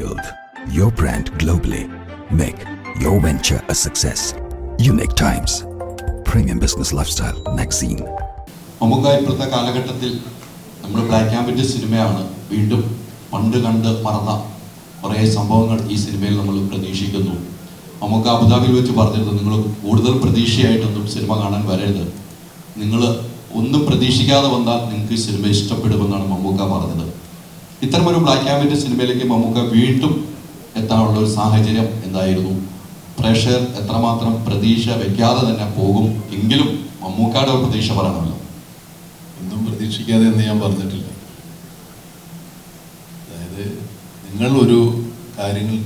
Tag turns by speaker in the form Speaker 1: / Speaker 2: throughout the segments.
Speaker 1: Build your brand globally. Make your venture a success. Unique Times. Premium Business Lifestyle Magazine.
Speaker 2: നമുക്ക് ഇപ്പോഴത്തെ കാലഘട്ടത്തിൽ നമ്മൾ black and white സിനിമയാണ് വീണ്ടും പണ്ട് കണ്ട് മറന്ന കുറേ സംഭവങ്ങൾ ഈ സിനിമയിൽ നമ്മൾ പ്രതീക്ഷിക്കുന്നു നമുക്ക് അബുദാബിയിൽ വെച്ച് പറഞ്ഞിരുന്നു നിങ്ങൾ കൂടുതൽ പ്രതീക്ഷയായിട്ടൊന്നും സിനിമ കാണാൻ വരരുത് നിങ്ങൾ ഒന്നും പ്രതീക്ഷിക്കാതെ വന്നാൽ നിങ്ങൾക്ക് സിനിമ ഇഷ്ടപ്പെടുമെന്നാണ് മമ്മൂക്ക പറഞ്ഞത് ഇത്തരമൊരു ബ്ലാക്ക് ആൻഡ് വൈറ്റ് സിനിമയിലേക്ക് മമ്മൂക്ക വീണ്ടും എത്താനുള്ള ഒരു സാഹചര്യം എന്തായിരുന്നു? പ്രേക്ഷകർ എത്രമാത്രം പ്രതീക്ഷ വെക്കാതെ തന്നെ പോകും എങ്കിലും മമ്മൂക്കയുടെ ഒരു പ്രതീക്ഷ പറയണമല്ലോ
Speaker 3: ഒന്നും പ്രതീക്ഷിക്കാതെ എന്ന് ഞാൻ പറഞ്ഞിട്ടില്ല. അതായത് നിങ്ങൾ ഒരു കാര്യങ്ങൾ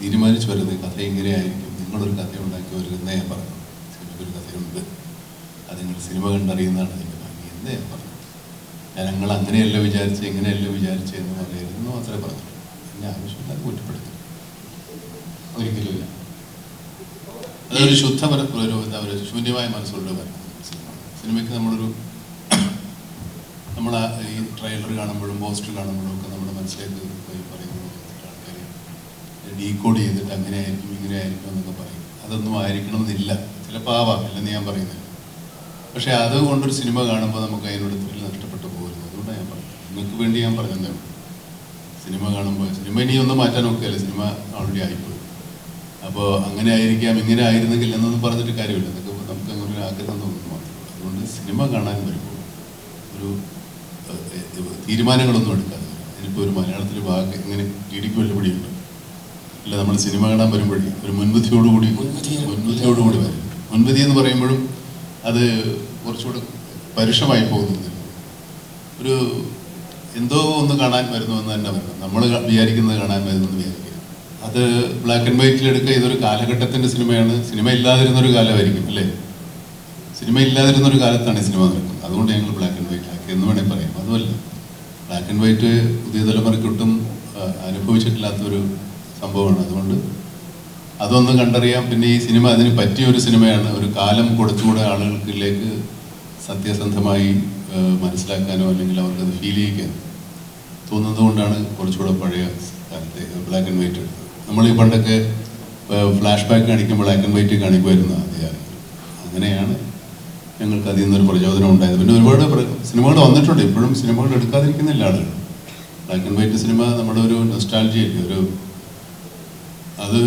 Speaker 3: തീരുമാനിച്ചു വരുന്നത് കഥ എങ്ങനെയായിരിക്കും? നിങ്ങളൊരു കഥ ഉണ്ടാക്കി വരുന്നേ ഞാൻ പറഞ്ഞു. സിനിമയ്ക്കൊരു കഥയുണ്ട്. അത് നിങ്ങൾ സിനിമ കണ്ടറിയുന്നതാണ് അതിന്റെ ഭംഗി എന്ന് ഞാൻ പറഞ്ഞു. ഞാൻ ഞങ്ങൾ അങ്ങനെയല്ല വിചാരിച്ച് എങ്ങനെയല്ല വിചാരിച്ച് എന്ന് പറയരുതെന്ന് മാത്രമേ പറഞ്ഞു എന്നെ ആവശ്യമില്ലാതെ കുറ്റപ്പെടുത്തി
Speaker 2: ഒരിക്കലുമില്ല
Speaker 3: അതൊരു ശുദ്ധ ഒരു എന്താ പറയുക ശൂന്യമായ മനസ്സുള്ള സിനിമയ്ക്ക് നമ്മളൊരു നമ്മൾ ഈ ട്രെയിലർ കാണുമ്പോഴും പോസ്റ്റർ കാണുമ്പോഴും ഒക്കെ നമ്മുടെ മനസ്സിലേക്ക് പോയി പറയുന്നത് ആൾക്കാർ ഡീകോഡ് ചെയ്തിട്ട് അങ്ങനെ ആയിരിക്കും ഇങ്ങനെ ആയിരിക്കും എന്നൊക്കെ പറയും. അതൊന്നും ആയിരിക്കണം എന്നില്ല ചിലപ്പോൾ ആവാം ഇല്ലെന്ന് ഞാൻ പറയുന്നത് പക്ഷേ അതുകൊണ്ടൊരു സിനിമ കാണുമ്പോൾ നമുക്ക് അതിനോട് നഷ്ടപ്പെട്ടു പോകുന്നു അതുകൊണ്ടാണ് ഞാൻ പറഞ്ഞത് നിങ്ങൾക്ക് വേണ്ടി ഞാൻ പറഞ്ഞതേ. ഉള്ളൂ സിനിമ കാണുമ്പോൾ സിനിമ ഇനി ഒന്നും മാറ്റാൻ നോക്കിയല്ലേ സിനിമ ഓൾറെഡി ആയിപ്പോയി. അപ്പോൾ അങ്ങനെ ആയിരിക്കാം ഇങ്ങനെ ആയിരുന്നെങ്കിൽ എന്നൊന്നും പറഞ്ഞിട്ട് കാര്യമില്ല. അതൊക്കെ നമുക്ക് അങ്ങനെ ഒരു ആഗ്രഹം തോന്നുന്നു മാത്രമേ അതുകൊണ്ട് സിനിമ കാണാൻ വരുമ്പോൾ ഒരു തീരുമാനങ്ങളൊന്നും എടുക്കാതെ. വരിക. ഒരു മലയാളത്തിൽ ഭാഗം ഇങ്ങനെ ഇടിക്ക് വെല്ലുപിടിയുണ്ട് അല്ല നമ്മൾ സിനിമ കാണാൻ വരുമ്പോഴേ ഒരു മുൻവിധിയോടുകൂടി മുൻവിധിയോടുകൂടി വരും. മുൻവിധി എന്ന് പറയുമ്പോഴും അത് കുറച്ചുകൂടെ പരുഷമായി പോകുന്നില്ല ഒരു എന്തോ ഒന്ന് കാണാൻ വരുന്നു എന്ന് തന്നെ വരണം നമ്മൾ വിചാരിക്കുന്നത് കാണാൻ വരുന്നു എന്ന് വിചാരിക്കുക അത് ബ്ലാക്ക് ആൻഡ് വൈറ്റിൽ എടുക്കുക ഇതൊരു കാലഘട്ടത്തിന്റെ സിനിമയാണ്. സിനിമ ഇല്ലാതിരുന്ന ഒരു കാലമായിരിക്കും അല്ലേ? സിനിമ ഇല്ലാതിരുന്ന ഒരു കാലത്താണ് ഈ സിനിമ നടക്കുന്നത്. അതുകൊണ്ട് ഞങ്ങൾ ബ്ലാക്ക് ആൻഡ് വൈറ്റ് ആക്കി എന്ന് വേണമെങ്കിൽ പറയാം. അതുമല്ല ബ്ലാക്ക് ആൻഡ് വൈറ്റ് പുതിയ തലമുറയ്ക്കൊട്ടും അനുഭവിച്ചിട്ടില്ലാത്തൊരു സംഭവമാണ്. അതുകൊണ്ട് അതൊന്ന് കണ്ടറിയാം. പിന്നെ ഈ സിനിമ അതിന് പറ്റിയ ഒരു സിനിമയാണ്. ഒരു കാലം കൊടുത്തുകൂടെ ആളുകൾക്കിലേക്ക് സത്യസന്ധമായി മനസ്സിലാക്കാനോ അല്ലെങ്കിൽ അവർക്കത് ഫീൽ ചെയ്യിക്കാനോ. തോന്നുന്നത് കൊണ്ടാണ് കുറച്ചുകൂടെ പഴയ കാലത്തെ ബ്ലാക്ക് ആൻഡ് വൈറ്റ് എടുത്തത്. നമ്മൾ ഈ പണ്ടൊക്കെ ഫ്ലാഷ് ബാക്ക് കാണിക്കും ബ്ലാക്ക് ആൻഡ് വൈറ്റ് കാണിക്കുമായിരുന്നു ആദ്യകാലം അങ്ങനെയാണ് ഞങ്ങൾക്ക് അതിൽ നിന്നൊരു പ്രചോദനം ഉണ്ടായത്. പിന്നെ ഒരുപാട് സിനിമകൾ വന്നിട്ടുണ്ട്. ഇപ്പോഴും സിനിമകൾ എടുക്കാതിരിക്കുന്നില്ല ആളുകൾ. ബ്ലാക്ക് ആൻഡ് വൈറ്റ് സിനിമ നമ്മുടെ ഒരു നൊസ്റ്റാൾജിയല്ലേ ഒരു അത്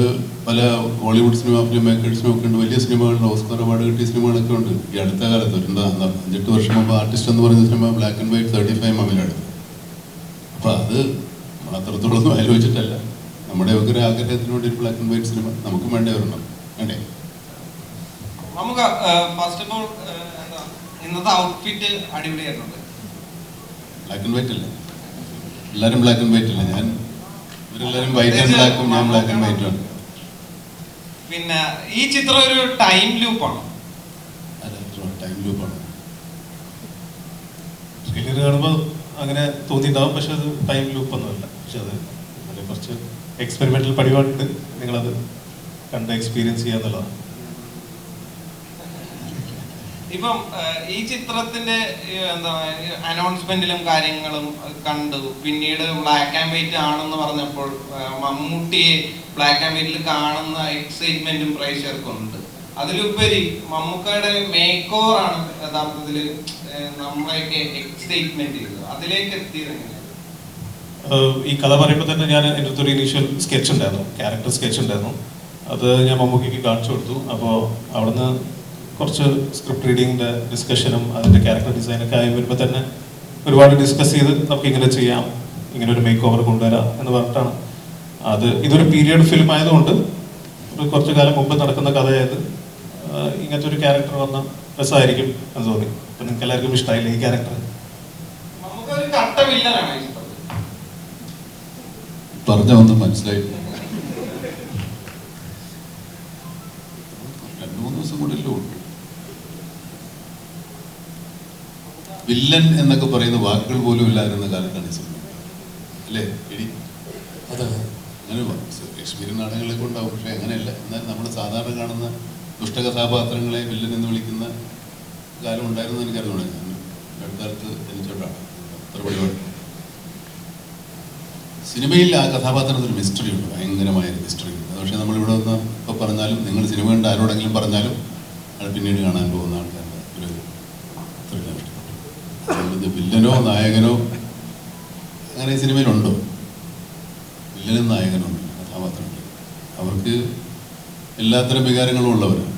Speaker 3: പല ഹോളിവുഡ് സിനിമ ഫിലിം മേക്കേഴ്സിനും ഒക്കെ ഉണ്ട്. വലിയ സിനിമകളിൽ ഓസ്കർ അവാർഡ് കിട്ടിയ സിനിമകളൊക്കെ ഉണ്ട്. ഈ അടുത്ത കാലത്ത് ഒരു എന്താ അഞ്ചെട്ട് വർഷം മുമ്പ് ആർട്ടിസ്റ്റ് എന്ന് പറയുന്ന cinema black and white thirty five മമ്മിലാണ് അപ്പോൾ അത് നമ്മൾ അത്രത്തോളൊന്നും ആലോചിച്ചിട്ടല്ല. നമ്മുടെ ഒക്കെ ഒരു ആഗ്രഹത്തിന് വേണ്ടി ബ്ലാക്ക് ആൻഡ് വൈറ്റ് സിനിമ നമുക്ക് വേണ്ടേ വരണം വേണ്ടേ?
Speaker 4: നമുക്ക് ഫസ്റ്റ് ഓഫ് ഓൾ ഇന്നത്തെ ഔട്ട്ഫിറ്റ് അടിപൊളിയായിട്ടുണ്ട്.
Speaker 3: ബ്ലാക്ക് ആൻഡ് വൈറ്റ് അല്ല? എല്ലാവരും ബ്ലാക്ക് ആൻഡ് വൈറ്റ് അല്ല? ഞാൻ ഇവരെല്ലാവരും വൈറ്റ് ആൻഡ് ബ്ലാക്കും ഞാൻ ബ്ലാക്ക് ആൻഡ് വൈറ്റും ആണ്.
Speaker 4: പിന്നെ ഈ ചിത്രം ഒരു ടൈം ലൂപ്പാണ്
Speaker 3: ടൈം ലൂപ്പാണ്
Speaker 5: ട്രെയിലർ കാണുമ്പോൾ അങ്ങനെ തോന്നിയിട്ടുണ്ടാവും. പക്ഷെ അത് ടൈം ലൂപ്പ് ഒന്നുമല്ല പക്ഷെ അത് അതിൽ കുറച്ച് എക്സ്പെരിമെന്റൽ പരിപാടിയുണ്ട് നിങ്ങളത് കണ്ട് എക്സ്പീരിയൻസ് ചെയ്യാന്നുള്ളതാണ്
Speaker 4: ഇപ്പം ഈ ചിത്രത്തിന്റെ എന്താ അനൗൺസ്മെന്റിലും കാര്യങ്ങളും കണ്ടു. പിന്നീട് ബ്ലാക്ക് ആൻഡ് വൈറ്റ് ആണെന്ന് പറഞ്ഞപ്പോൾ മമ്മൂട്ടിയെ ബ്ലാക്ക് ആൻഡ് വൈറ്റിൽ കാണുന്ന എക്സൈറ്റ്മെന്റും പ്രേക്ഷകർക്കുണ്ട്. അതിലുപരി മമ്മൂക്കയുടെ മേക്ക് ഓവർ ആണ് യഥാർത്ഥത്തിൽ നമ്മളെയൊക്കെ എക്സൈറ്റ്മെന്റ് ചെയ്തത്. അതിലേക്ക് എത്തിയത്
Speaker 5: ഈ കഥ പറയുമ്പോൾ തന്നെ ഞാൻ എന്റെ അടുത്തൊരു ഇനീഷ്യൽ സ്കെച്ച് ഉണ്ടായിരുന്നു ക്യാരക്ടർ സ്കെച്ച് ഉണ്ടായിരുന്നു. അത് ഞാൻ മമ്മൂക്കിക്ക് കാണിച്ചു കൊടുത്തു. അപ്പോൾ അവിടുന്ന് കുറച്ച് സ്ക്രിപ്റ്റ് റീഡിങ്ങിന്റെ ഡിസ്കഷനും അതിന്റെ ക്യാരക്ടർ ഡിസൈനൊക്കെ ആയി വരുമ്പോൾ തന്നെ ഒരുപാട് ഡിസ്കസ് ചെയ്ത് നമുക്ക് ഇങ്ങനെ ചെയ്യാം ഇങ്ങനെ ഒരു മേക്ക് ഓവർ കൊണ്ടുവരാം എന്ന് പറഞ്ഞിട്ടാണ്. അത് ഇതൊരു പീരിയഡ് ഫിലിം ആയതുകൊണ്ട് ഒരു കുറച്ച് കാലം മുമ്പ് നടക്കുന്ന കഥയായത്. ഇങ്ങനത്തെ ഒരു ക്യാരക്ടർ വന്ന രസമായിരിക്കും എന്ന് തോന്നി. അപ്പൊ നിങ്ങൾക്ക് എല്ലാവർക്കും ഇഷ്ടമായില്ലേ ഈ ക്യാരക്ടർ
Speaker 3: പറഞ്ഞ ഒന്നും മനസ്സിലായി രണ്ടു മൂന്ന് ദിവസം കൂടെ അല്ലേ വില്ലൻ എന്നൊക്കെ പറയുന്ന വാക്കുകൾ പോലും ഇല്ലാതിരുന്ന കാലത്താണ് ഈ സിനിമ. അല്ലേ എടി? അങ്ങനെ കൊണ്ടാവും നാടകങ്ങളൊക്കെ ഉണ്ടാവും പക്ഷെ അങ്ങനെയല്ല. എന്നാൽ നമ്മൾ സാധാരണ കാണുന്ന ദുഷ്ടകഥാപാത്രങ്ങളെ വില്ലൻ എന്ന് വിളിക്കുന്ന കാലം ഉണ്ടായിരുന്നു എനിക്ക് ഞാൻ അടുത്തടുത്ത് ജനിച്ചോട്ടാണ് അത്ര സിനിമയിൽ ആ കഥാപാത്രത്തിന് മിസ്റ്ററി ഉണ്ട്. ഭയങ്കരമായ മിസ്റ്ററി ഉണ്ട്. പക്ഷേ നമ്മളിവിടെ വന്ന് ഇപ്പോൾ പറഞ്ഞാലും നിങ്ങൾ സിനിമ കണ്ട ആരോടെങ്കിലും പറഞ്ഞാലും അത് പിന്നീട് കാണാൻ പോകുന്ന ആൾക്കാരുടെ ഒരു ത്രില്ലാണ് ഇത് വില്ലനോ നായകനോ അങ്ങനെ സിനിമയിലുണ്ടോ? വില്ലനും നായകനോ കഥാപാത്രമുണ്ട് അവർക്ക് എല്ലാത്തരം വികാരങ്ങളും ഉള്ളവരാണ്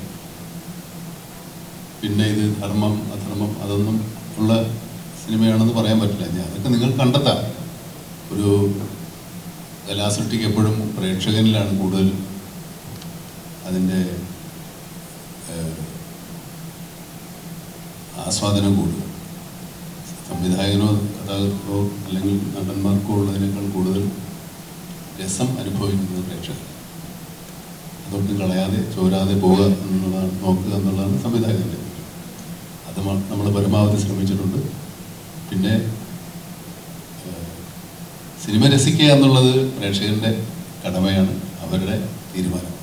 Speaker 3: പിന്നെ ഇത് ധർമ്മം അധർമ്മം അതൊന്നും ഉള്ള സിനിമയാണെന്ന് പറയാൻ പറ്റില്ല. ഞാൻ അതൊക്കെ നിങ്ങൾ കണ്ടെത്താം. ഒരു കലാസൃഷ്ടിക്ക് എപ്പോഴും പ്രേക്ഷകനിലാണ് കൂടുതൽ അതിന്റെ ആസ്വാദനം കൂടുക. സംവിധായകനോ കഥാകൃത്തോ അല്ലെങ്കിൽ നടന്മാർക്കോ ഉള്ളതിനേക്കാൾ കൂടുതൽ രസം അനുഭവിക്കുന്നത് പ്രേക്ഷകർ. അതൊട്ടും കളയാതെ ചോരാതെ പോവുക എന്നുള്ളതാണ് നോക്കുക എന്നുള്ളതാണ് സംവിധായകന്റെ അത് നമ്മൾ പരമാവധി ശ്രമിച്ചിട്ടുണ്ട്. പിന്നെ സിനിമ രസിക്കുക എന്നുള്ളത് പ്രേക്ഷകരുടെ കടമയാണ് അവരുടെ തീരുമാനം.